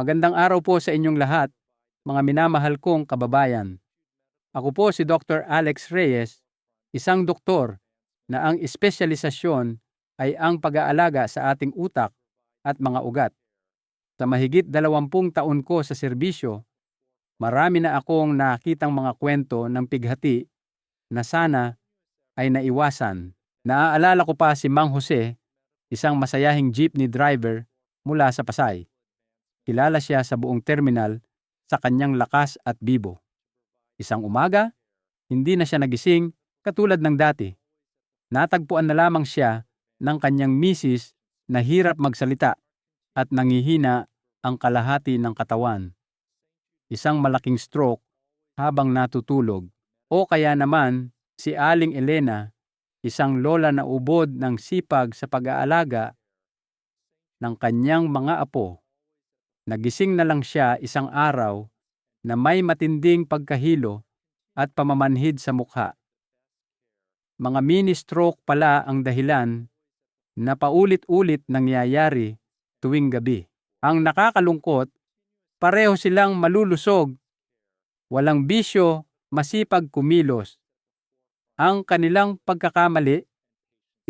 Magandang araw po sa inyong lahat, mga minamahal kong kababayan. Ako po si Dr. Alex Reyes, isang doktor na ang espesyalisasyon ay ang pag-aalaga sa ating utak at mga ugat. Sa mahigit dalawampung taon ko sa serbisyo, marami na akong nakitang mga kwento ng pighati na sana ay naiwasan. Naaalala ko pa si Mang Jose, isang masayahing jeepney driver mula sa Pasay. Kilala siya sa buong terminal sa kanyang lakas at bibo. Isang umaga, hindi na siya nagising katulad ng dati. Natagpuan na lamang siya ng kanyang misis na hirap magsalita at nangihina ang kalahati ng katawan. Isang malaking stroke habang natutulog. O kaya naman si Aling Elena, isang lola na ubod ng sipag sa pag-aalaga ng kanyang mga apo Nagising na lang siya isang araw na may matinding pagkahilo at pamamanhid sa mukha. Mga mini-stroke pala ang dahilan na paulit-ulit nangyayari tuwing gabi. Ang nakakalungkot, pareho silang malulusog, walang bisyo, masipag kumilos. Ang kanilang pagkakamali,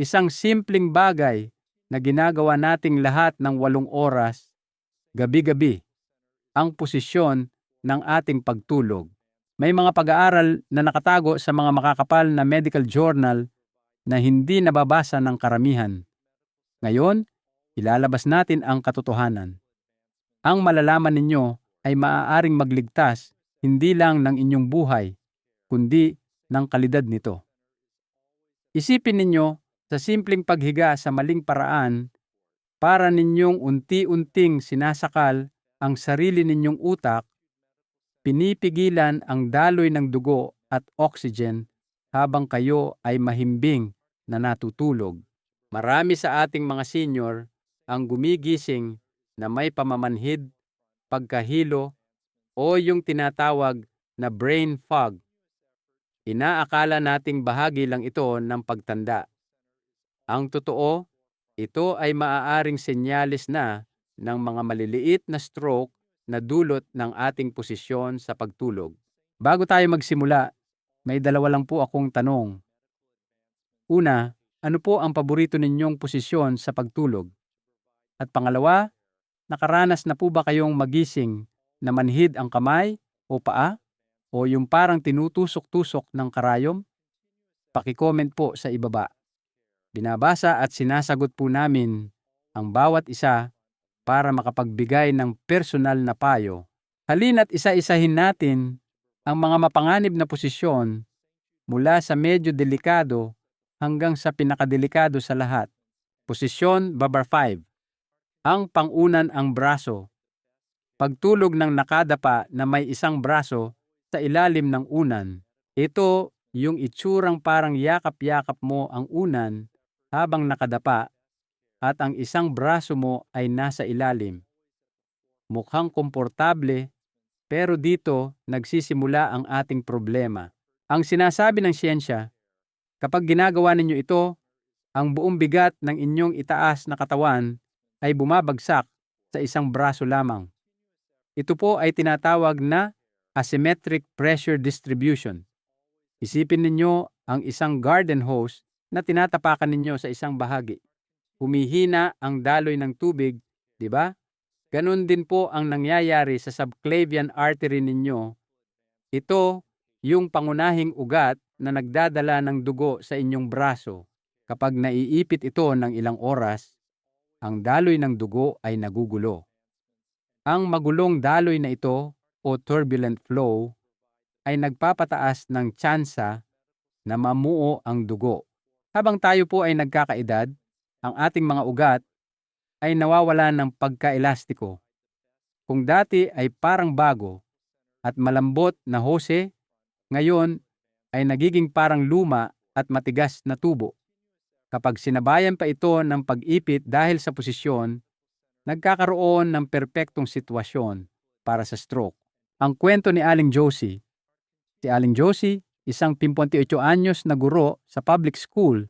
isang simpleng bagay na ginagawa nating lahat ng walong oras, gabi-gabi ang posisyon ng ating pagtulog. May mga pag-aaral na nakatago sa mga makakapal na medical journal na hindi nababasa ng karamihan. Ngayon, ilalabas natin ang katotohanan. Ang malalaman ninyo ay maaaring magligtas hindi lang ng inyong buhay, kundi ng kalidad nito. Isipin ninyo sa simpleng paghiga sa maling paraan para ninyong unti-unting sinasakal ang sarili ninyong utak, pinipigilan ang daloy ng dugo at oxygen habang kayo ay mahimbing na natutulog. Marami sa ating mga senior ang gumigising na may pamamanhid, pagkahilo, o yung tinatawag na brain fog. Inaakala nating bahagi lang ito ng pagtanda. Ang totoo, ito ay maaaring senyalis na ng mga maliliit na stroke na dulot ng ating posisyon sa pagtulog. Bago tayo magsimula, may dalawa lang po akong tanong. Una, ano po ang paborito ninyong posisyon sa pagtulog? At pangalawa, nakaranas na po ba kayong magising na manhid ang kamay o paa o yung parang tinutusok-tusok ng karayom? Paki-comment po sa ibaba. Binabasa at sinasagot po namin ang bawat isa para makapagbigay ng personal na payo. Halina't isa-isahin natin ang mga mapanganib na posisyon mula sa medyo delikado hanggang sa pinakadelikado sa lahat. Posisyon Babar 5. Ang pangunan ang braso. Pagtulog ng nakadapa na may isang braso sa ilalim ng unan. Ito yung itsurang parang yakap-yakap mo ang unan habang nakadapa at ang isang braso mo ay nasa ilalim. Mukhang komportable pero dito nagsisimula ang ating problema. Ang sinasabi ng siyensya, kapag ginagawa ninyo ito, ang buong bigat ng inyong itaas na katawan ay bumabagsak sa isang braso lamang. Ito po ay tinatawag na asymmetric pressure distribution. Isipin ninyo ang isang garden hose na tinatapakan ninyo sa isang bahagi. Humihina ang daloy ng tubig, di ba? Ganon din po ang nangyayari sa subclavian artery ninyo. Ito yung pangunahing ugat na nagdadala ng dugo sa inyong braso. Kapag naiipit ito ng ilang oras, ang daloy ng dugo ay nagugulo. Ang magulong daloy na ito o turbulent flow ay nagpapataas ng tsansa na mamuo ang dugo habang tayo po ay nagkakaedad, ang ating mga ugat ay nawawala ng pagkaelastiko. Kung dati ay parang bago at malambot na hose, ngayon ay nagiging parang luma at matigas na tubo. Kapag sinabayan pa ito ng pag-ipit dahil sa posisyon, nagkakaroon ng perpektong sitwasyon para sa stroke. Ang kwento ni Aling Josie. Si Aling Josie isang 58 anyos na guro sa public school,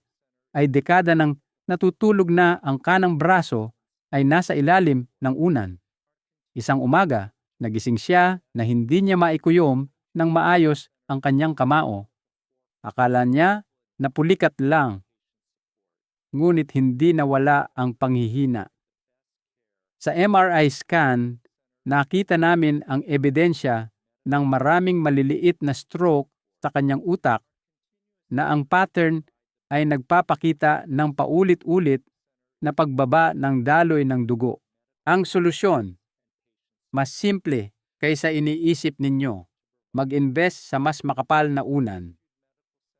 ay dekada ng natutulog na ang kanang braso ay nasa ilalim ng unan. Isang umaga, nagising siya na hindi niya maikuyom ng maayos ang kanyang kamao. Akala niya napulikat lang, ngunit hindi nawala ang panghihina. Sa MRI scan, nakita namin ang ebidensya ng maraming maliliit na stroke sa kanyang utak na ang pattern ay nagpapakita ng paulit-ulit na pagbaba ng daloy ng dugo. Ang solusyon, mas simple kaysa iniisip ninyo. Mag-invest sa mas makapal na unan.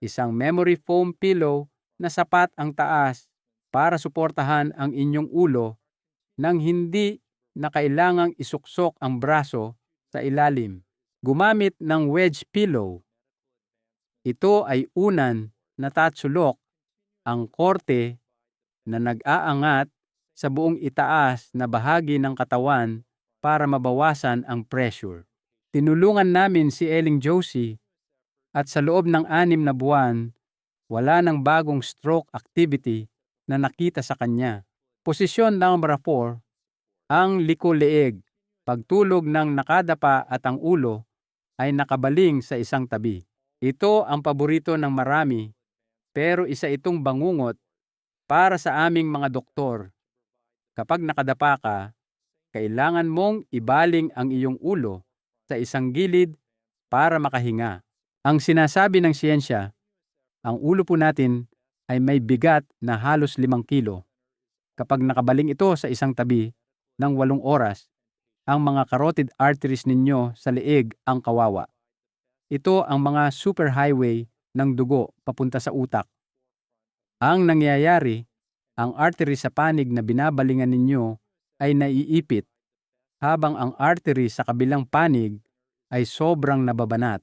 Isang memory foam pillow na sapat ang taas para suportahan ang inyong ulo nang hindi na kailangang isuksok ang braso sa ilalim. Gumamit ng wedge pillow. Ito ay unan na tatsulok ang korte na nag-aangat sa buong itaas na bahagi ng katawan para mabawasan ang pressure. Tinulungan namin si Eling Josie at sa loob ng anim na buwan, wala ng bagong stroke activity na nakita sa kanya. Posisyon number 4, ang liko-leeg. Pagtulog ng nakadapa at ang ulo ay nakabaling sa isang tabi. Ito ang paborito ng marami, pero isa itong bangungot para sa aming mga doktor. Kapag nakadapa ka, kailangan mong ibaling ang iyong ulo sa isang gilid para makahinga. Ang sinasabi ng siyensya, ang ulo po natin ay may bigat na halos limang kilo. Kapag nakabaling ito sa isang tabi ng walong oras, ang mga carotid arteries ninyo sa leeg ang kawawa. Ito ang mga superhighway ng dugo papunta sa utak. Ang nangyayari, ang artery sa panig na binabalingan ninyo ay naiipit habang ang artery sa kabilang panig ay sobrang nababanat.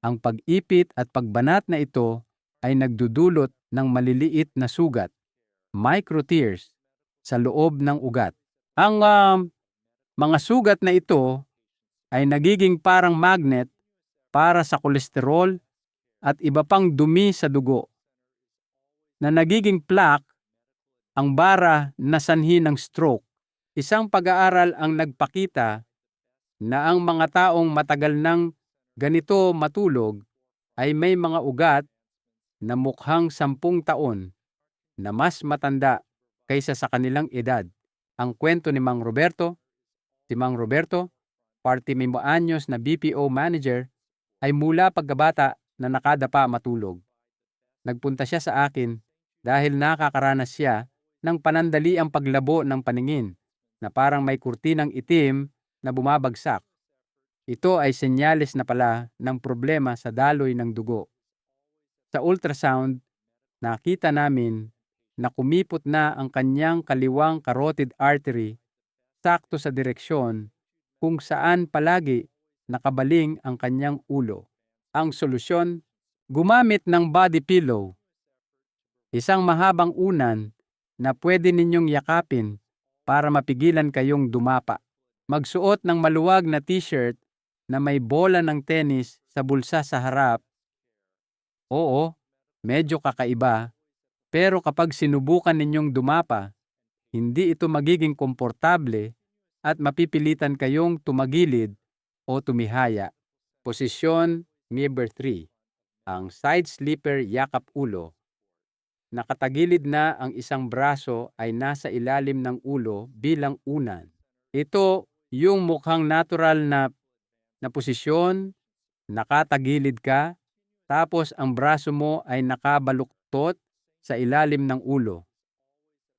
Ang pag-ipit at pagbanat na ito ay nagdudulot ng maliliit na sugat, microtears, sa loob ng ugat. Ang um, mga sugat na ito ay nagiging parang magnet para sa kolesterol at iba pang dumi sa dugo na nagiging plaque ang bara na sanhi ng stroke. Isang pag-aaral ang nagpakita na ang mga taong matagal nang ganito matulog ay may mga ugat na mukhang sampung taon na mas matanda kaysa sa kanilang edad. Ang kwento ni Mang Roberto, si Mang Roberto, party member anyos na BPO manager, ay mula pagkabata na nakadapa matulog. Nagpunta siya sa akin dahil nakakaranas siya ng panandali ang paglabo ng paningin na parang may kurtinang itim na bumabagsak. Ito ay senyales na pala ng problema sa daloy ng dugo. Sa ultrasound, nakita namin na kumipot na ang kanyang kaliwang carotid artery sakto sa direksyon kung saan palagi nakabaling ang kanyang ulo. Ang solusyon, gumamit ng body pillow. Isang mahabang unan na pwede ninyong yakapin para mapigilan kayong dumapa. Magsuot ng maluwag na t-shirt na may bola ng tennis sa bulsa sa harap. Oo, medyo kakaiba, pero kapag sinubukan ninyong dumapa, hindi ito magiging komportable at mapipilitan kayong tumagilid o tumihaya. Posisyon number 3. Ang side sleeper yakap ulo Nakatagilid na ang isang braso ay nasa ilalim ng ulo bilang unan. Ito yung mukhang natural na, na posisyon, nakatagilid ka, tapos ang braso mo ay nakabaluktot sa ilalim ng ulo.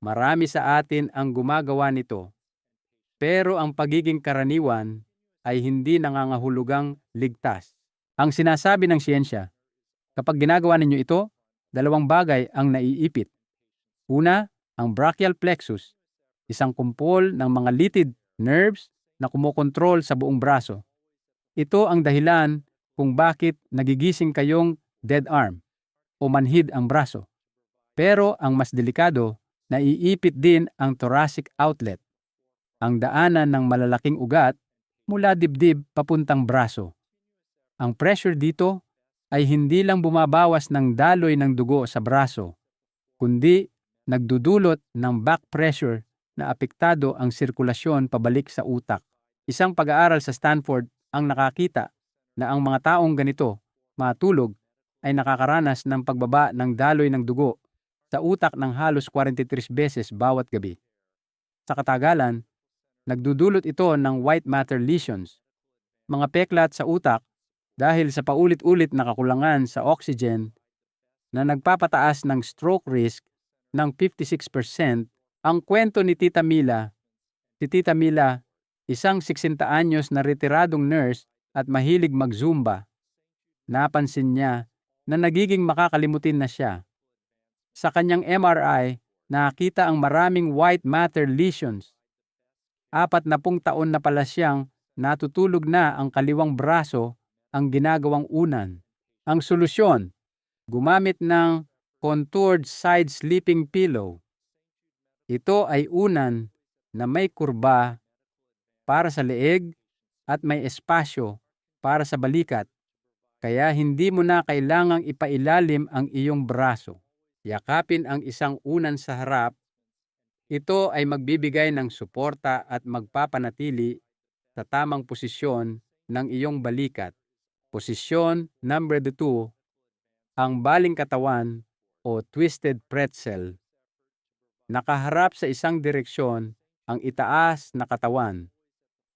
Marami sa atin ang gumagawa nito. Pero ang pagiging karaniwan ay hindi nangangahulugang ligtas. Ang sinasabi ng siyensya, kapag ginagawa ninyo ito, dalawang bagay ang naiipit. Una, ang brachial plexus, isang kumpol ng mga litid nerves na kumokontrol sa buong braso. Ito ang dahilan kung bakit nagigising kayong dead arm o manhid ang braso. Pero ang mas delikado, naiipit din ang thoracic outlet, ang daanan ng malalaking ugat mula dibdib papuntang braso. Ang pressure dito ay hindi lang bumabawas ng daloy ng dugo sa braso, kundi nagdudulot ng back pressure na apektado ang sirkulasyon pabalik sa utak. Isang pag-aaral sa Stanford ang nakakita na ang mga taong ganito matulog ay nakakaranas ng pagbaba ng daloy ng dugo sa utak ng halos 43 beses bawat gabi. Sa katagalan, nagdudulot ito ng white matter lesions, mga peklat sa utak dahil sa paulit-ulit na kakulangan sa oxygen na nagpapataas ng stroke risk ng 56%. Ang kwento ni Tita Mila, si Tita Mila, isang 60 anyos na retiradong nurse at mahilig mag-zumba. Napansin niya na nagiging makakalimutin na siya. Sa kanyang MRI, nakita ang maraming white matter lesions. Apat na pung taon na pala siyang natutulog na ang kaliwang braso ang ginagawang unan. Ang solusyon, gumamit ng contoured side sleeping pillow. Ito ay unan na may kurba para sa leeg at may espasyo para sa balikat. Kaya hindi mo na kailangang ipailalim ang iyong braso. Yakapin ang isang unan sa harap. Ito ay magbibigay ng suporta at magpapanatili sa tamang posisyon ng iyong balikat. Posisyon number 2, ang baling katawan o twisted pretzel. Nakaharap sa isang direksyon ang itaas na katawan,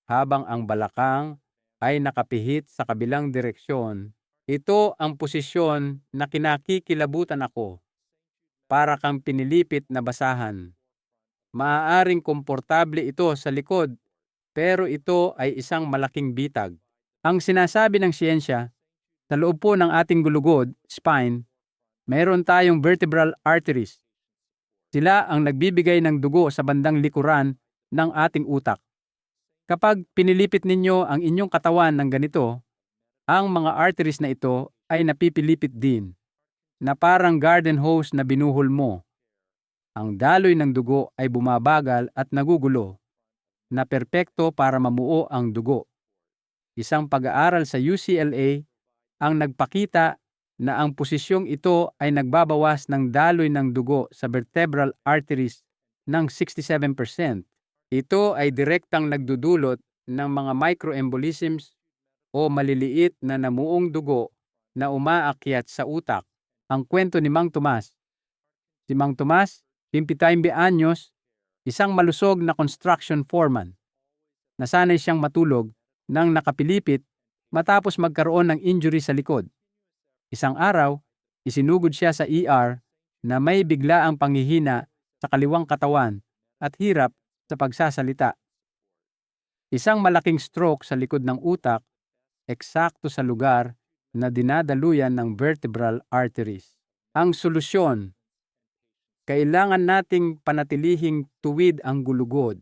habang ang balakang ay nakapihit sa kabilang direksyon. Ito ang posisyon na kinakikilabutan ako, para kang pinilipit na basahan. Maaaring komportable ito sa likod, pero ito ay isang malaking bitag. Ang sinasabi ng siyensya, sa loob po ng ating gulugod, spine, mayroon tayong vertebral arteries. Sila ang nagbibigay ng dugo sa bandang likuran ng ating utak. Kapag pinilipit ninyo ang inyong katawan ng ganito, ang mga arteries na ito ay napipilipit din, na parang garden hose na binuhol mo. Ang daloy ng dugo ay bumabagal at nagugulo, na perpekto para mamuo ang dugo. Isang pag-aaral sa UCLA ang nagpakita na ang posisyong ito ay nagbabawas ng daloy ng dugo sa vertebral arteries ng 67%. Ito ay direktang nagdudulot ng mga microembolisms o maliliit na namuong dugo na umaakyat sa utak. Ang kwento ni Mang Tomas. Si Mang Tomas, 55 anyos, isang malusog na construction foreman. Nasanay siyang matulog nang nakapilipit matapos magkaroon ng injury sa likod. Isang araw, isinugod siya sa ER na may biglaang panghihina sa kaliwang katawan at hirap sa pagsasalita. Isang malaking stroke sa likod ng utak, eksakto sa lugar na dinadaluyan ng vertebral arteries. Ang solusyon, kailangan nating panatilihing tuwid ang gulugod,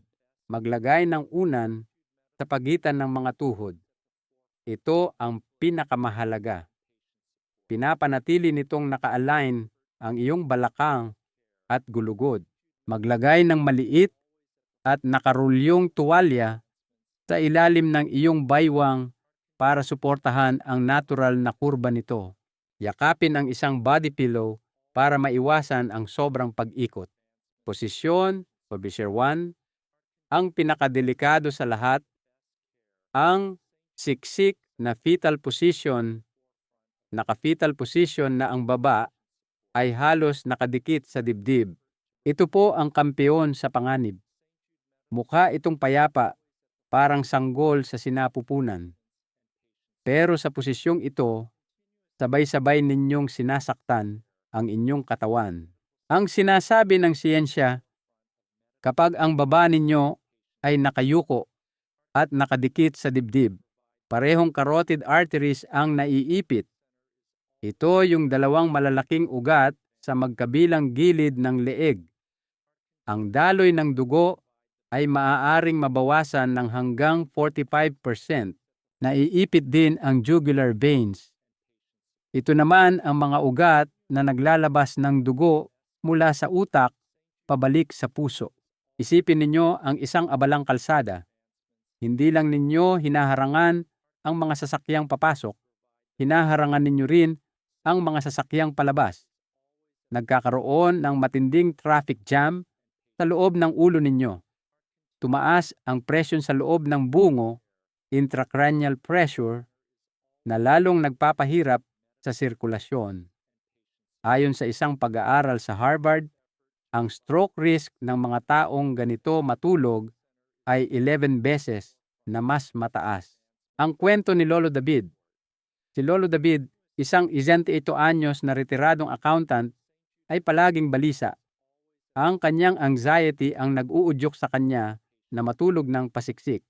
maglagay ng unan sa pagitan ng mga tuhod. Ito ang pinakamahalaga pinapanatili nitong naka-align ang iyong balakang at gulugod. Maglagay ng maliit at nakarulyong tuwalya sa ilalim ng iyong baywang para suportahan ang natural na kurba nito. Yakapin ang isang body pillow para maiwasan ang sobrang pag-ikot. Posisyon, Publisher 1, ang pinakadelikado sa lahat, ang siksik na fetal position naka-fetal position na ang baba ay halos nakadikit sa dibdib. Ito po ang kampeon sa panganib. Mukha itong payapa, parang sanggol sa sinapupunan. Pero sa posisyong ito, sabay-sabay ninyong sinasaktan ang inyong katawan. Ang sinasabi ng siyensya, kapag ang baba ninyo ay nakayuko at nakadikit sa dibdib, parehong carotid arteries ang naiipit ito yung dalawang malalaking ugat sa magkabilang gilid ng leeg. Ang daloy ng dugo ay maaaring mabawasan ng hanggang 45%. Naiipit din ang jugular veins. Ito naman ang mga ugat na naglalabas ng dugo mula sa utak pabalik sa puso. Isipin ninyo ang isang abalang kalsada. Hindi lang ninyo hinaharangan ang mga sasakyang papasok, hinaharangan ninyo rin ang mga sasakyang palabas. Nagkakaroon ng matinding traffic jam sa loob ng ulo ninyo. tumaas ang presyon sa loob ng bungo, intracranial pressure, na lalong nagpapahirap sa sirkulasyon. Ayon sa isang pag-aaral sa Harvard, ang stroke risk ng mga taong ganito matulog ay 11 beses na mas mataas. Ang kwento ni Lolo David. Si Lolo David, isang 28 anyos na retiradong accountant, ay palaging balisa. Ang kanyang anxiety ang nag-uudyok sa kanya na matulog ng pasiksik.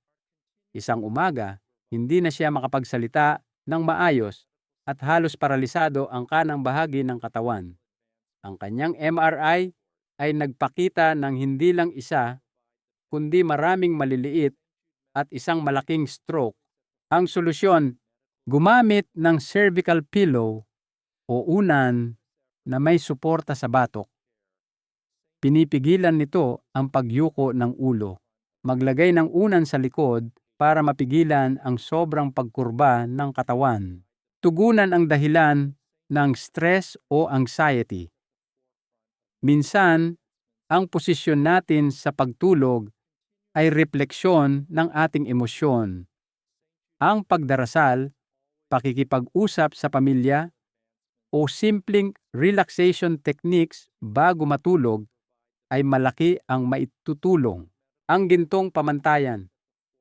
Isang umaga, hindi na siya makapagsalita ng maayos at halos paralisado ang kanang bahagi ng katawan. Ang kanyang MRI ay nagpakita ng hindi lang isa, kundi maraming maliliit at isang malaking stroke. Ang solusyon, gumamit ng cervical pillow o unan na may suporta sa batok. Pinipigilan nito ang pagyuko ng ulo. Maglagay ng unan sa likod para mapigilan ang sobrang pagkurba ng katawan. Tugunan ang dahilan ng stress o anxiety. Minsan, ang posisyon natin sa pagtulog ay refleksyon ng ating emosyon. Ang pagdarasal, pakikipag-usap sa pamilya, o simpleng relaxation techniques bago matulog ay malaki ang maitutulong. Ang gintong pamantayan,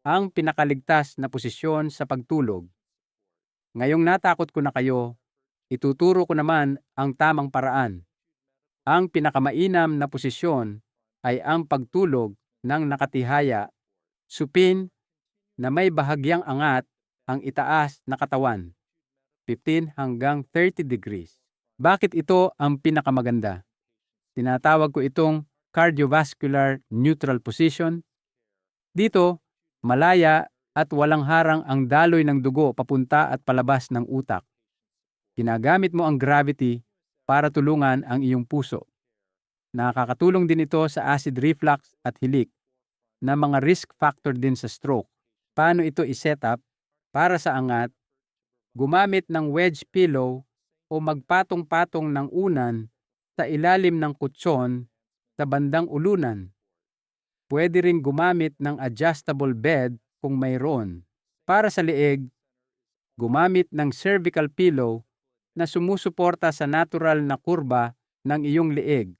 ang pinakaligtas na posisyon sa pagtulog. Ngayong natakot ko na kayo, ituturo ko naman ang tamang paraan. Ang pinakamainam na posisyon ay ang pagtulog ng nakatihaya, supin na may bahagyang angat ang itaas na katawan, 15 hanggang 30 degrees. Bakit ito ang pinakamaganda? Tinatawag ko itong cardiovascular neutral position. Dito, malaya at walang harang ang daloy ng dugo papunta at palabas ng utak. Ginagamit mo ang gravity para tulungan ang iyong puso. Nakakatulong din ito sa acid reflux at hilik na mga risk factor din sa stroke. Paano ito i-set up para sa angat? Gumamit ng wedge pillow o magpatong-patong ng unan sa ilalim ng kutsyon sa bandang ulunan. Pwede ring gumamit ng adjustable bed kung mayroon. Para sa leeg, gumamit ng cervical pillow na sumusuporta sa natural na kurba ng iyong leeg.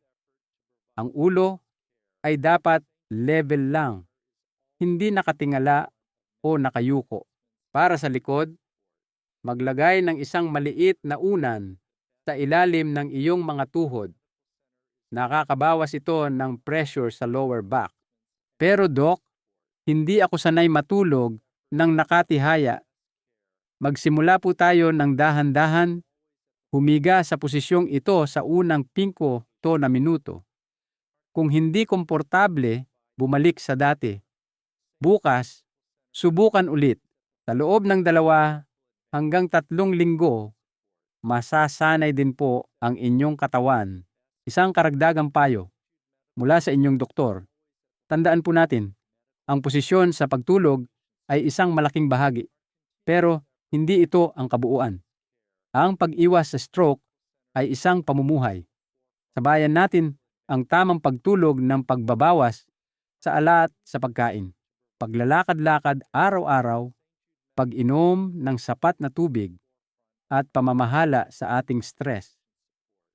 Ang ulo ay dapat level lang, hindi nakatingala o nakayuko. Para sa likod, maglagay ng isang maliit na unan sa ilalim ng iyong mga tuhod. Nakakabawas ito ng pressure sa lower back. Pero Doc, hindi ako sanay matulog ng nakatihaya. Magsimula po tayo ng dahan-dahan, humiga sa posisyong ito sa unang 5 to na minuto. Kung hindi komportable, bumalik sa dati. Bukas, subukan ulit. Sa loob ng dalawa hanggang tatlong linggo, masasanay din po ang inyong katawan Isang karagdagang payo mula sa inyong doktor. Tandaan po natin, ang posisyon sa pagtulog ay isang malaking bahagi, pero hindi ito ang kabuuan. Ang pag-iwas sa stroke ay isang pamumuhay. Sabayan natin ang tamang pagtulog ng pagbabawas sa alat sa pagkain, paglalakad-lakad araw-araw, pag-inom ng sapat na tubig, at pamamahala sa ating stress.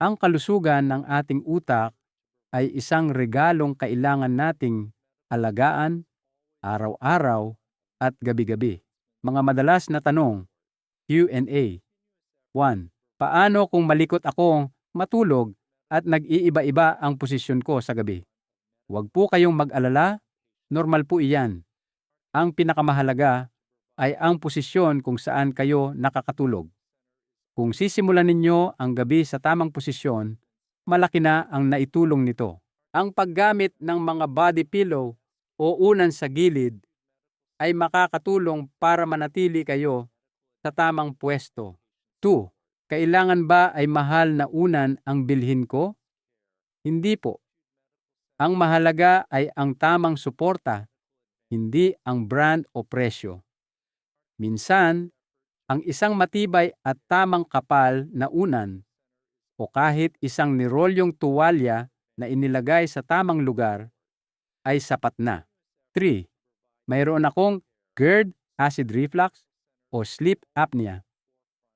Ang kalusugan ng ating utak ay isang regalong kailangan nating alagaan araw-araw at gabi-gabi. Mga madalas na tanong, Q&A. 1. Paano kung malikot ako matulog at nag-iiba-iba ang posisyon ko sa gabi? Huwag po kayong mag-alala, normal po iyan. Ang pinakamahalaga ay ang posisyon kung saan kayo nakakatulog. Kung sisimulan ninyo ang gabi sa tamang posisyon, malaki na ang naitulong nito. Ang paggamit ng mga body pillow o unan sa gilid ay makakatulong para manatili kayo sa tamang pwesto. 2. Kailangan ba ay mahal na unan ang bilhin ko? Hindi po. Ang mahalaga ay ang tamang suporta, hindi ang brand o presyo. Minsan, ang isang matibay at tamang kapal na unan o kahit isang nirolyong tuwalya na inilagay sa tamang lugar ay sapat na. 3. Mayroon akong GERD, acid reflux, o sleep apnea.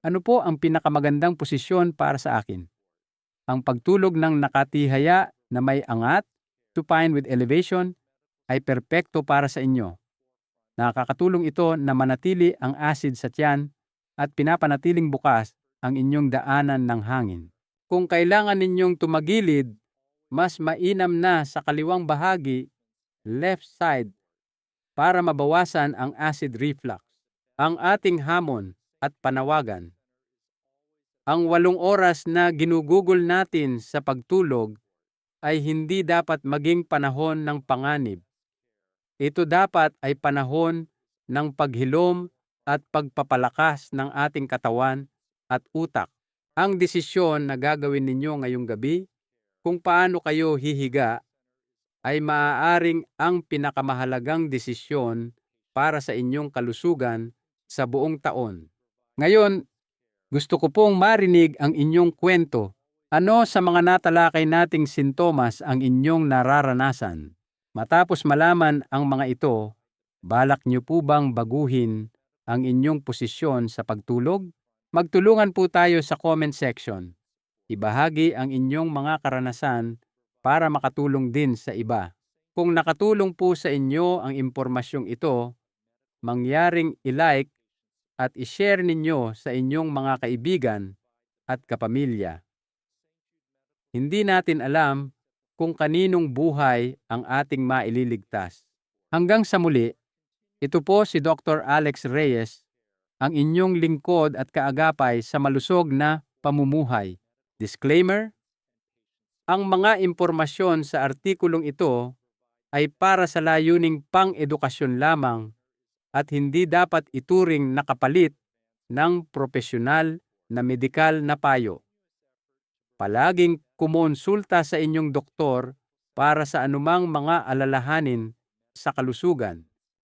Ano po ang pinakamagandang posisyon para sa akin? Ang pagtulog ng nakatihaya na may angat, supine with elevation, ay perpekto para sa inyo. Nakakatulong ito na manatili ang acid sa tiyan at pinapanatiling bukas ang inyong daanan ng hangin. Kung kailangan ninyong tumagilid, mas mainam na sa kaliwang bahagi, left side, para mabawasan ang acid reflux. Ang ating hamon at panawagan. Ang walong oras na ginugugol natin sa pagtulog ay hindi dapat maging panahon ng panganib. Ito dapat ay panahon ng paghilom at pagpapalakas ng ating katawan at utak. Ang desisyon na gagawin ninyo ngayong gabi kung paano kayo hihiga ay maaaring ang pinakamahalagang desisyon para sa inyong kalusugan sa buong taon. Ngayon, gusto ko pong marinig ang inyong kwento. Ano sa mga natalakay nating sintomas ang inyong nararanasan? Matapos malaman ang mga ito, balak niyo po bang baguhin ang inyong posisyon sa pagtulog? Magtulungan po tayo sa comment section. Ibahagi ang inyong mga karanasan para makatulong din sa iba. Kung nakatulong po sa inyo ang impormasyong ito, mangyaring i-like at i-share ninyo sa inyong mga kaibigan at kapamilya. Hindi natin alam kung kaninong buhay ang ating maililigtas. Hanggang sa muli, ito po si Dr. Alex Reyes, ang inyong lingkod at kaagapay sa malusog na pamumuhay. Disclaimer, ang mga impormasyon sa artikulong ito ay para sa layuning pang-edukasyon lamang at hindi dapat ituring na kapalit ng propesyonal na medikal na payo. Palaging kumonsulta sa inyong doktor para sa anumang mga alalahanin sa kalusugan.